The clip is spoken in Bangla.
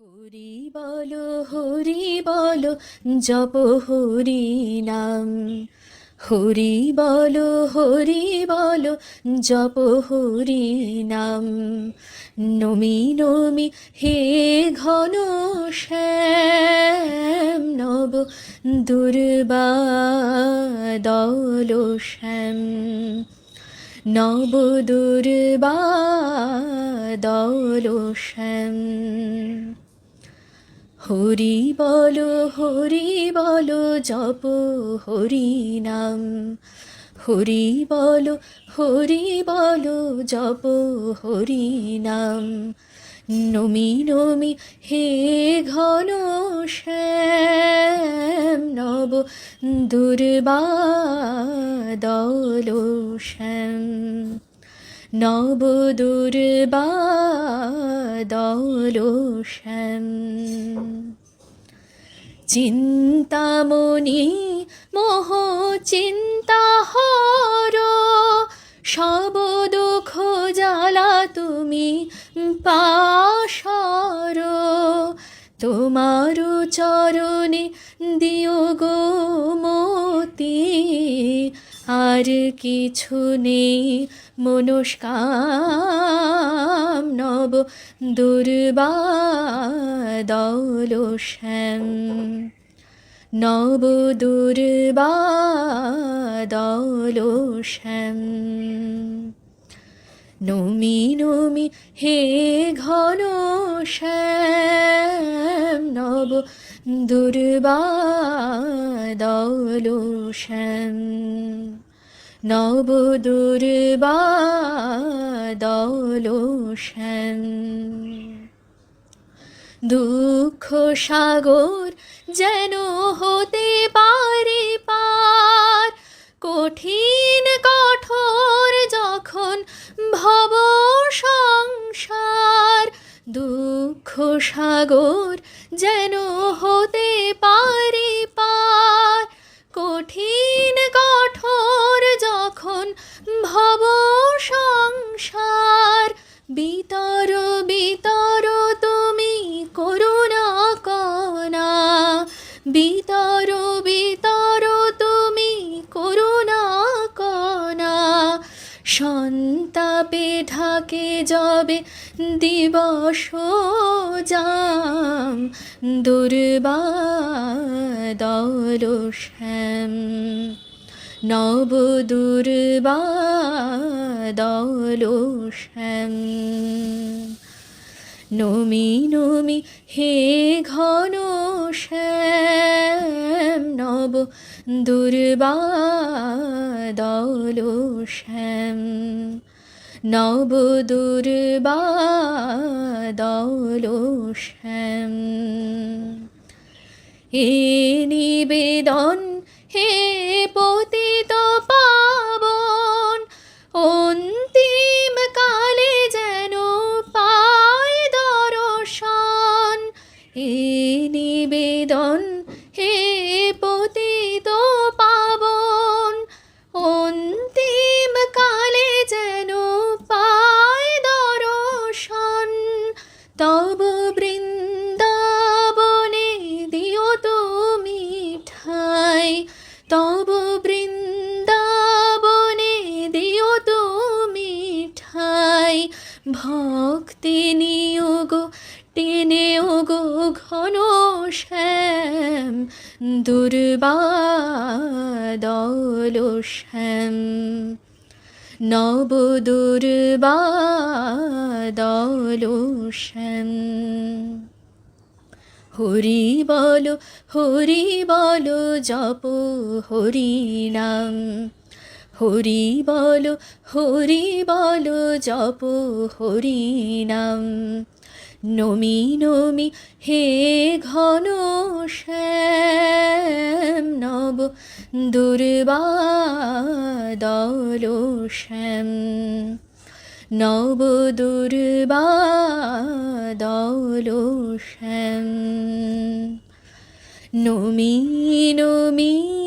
হরি বলো হরি বলো, জপ হরি নাম। হরি বলো হরি বলো, জপ হরি নাম। নমি নমি, হে ঘন শ্যাম, নব, দুর্বা, দল শ্যাম। নব, দুর্বা, দল শ্যাম। হরি বলো হরি বলো, জপ হরি নাম। হরি বলো হরি বলো, জপ হরি নাম। নমি নমি, হে ঘন শ্যাম, নব দুর্বা দল শ্যাম। নব দুর্বা দল শ্যাম চিন্তামণি মোহ চিন্তা হর সব দুঃখ জ্বালা তুমি পাশর। তোমার চরণে দিও গো মতি আর কিছু নেই, মনস্কাম নব দুর্বা শ্যাম নব দুর্বা শ্যাম নমি নমি হে ঘন শ্যাম নব দুর্বা দল শ্যাম নব দুর্বা দুঃখ সাগর যেন হতে পার সাগর যেন হতে পারে পার। কঠিন কঠোর যখন ভব সংসার, বিতর বিতর তুমি করুণা কনা বিতর বিতর তুমি করুণা কনা সন্তাপে ঢাকে যাবে দিবস যাম দুর্বা দল শ্যাম। নব দুর্বা দল শ্যাম। নমি নমি হে ঘন শ্যাম, নব দুর্বা দল শ্যাম। নব দুর্বা এ নিবেদন হে পতিত পাবন, অন্তিম কালে যেন পায় দর্শন। এ নিবেদন হে পতিত ভক্তি নিয়োগ, টেনে গো ঘন শ্যাম, দুর্বা দল শ্যাম। নব দুর্বা দল শ্যাম। হরি বল হরি বল, জপ হরি নাম। হরি বল হরি বল, জপ হরি নাম। নমি নমি, হে ঘন শ্যাম, নব, দুর্বা, দল শ্যাম। নব, দুর্বা, দল শ্যাম। নমি নমি নমি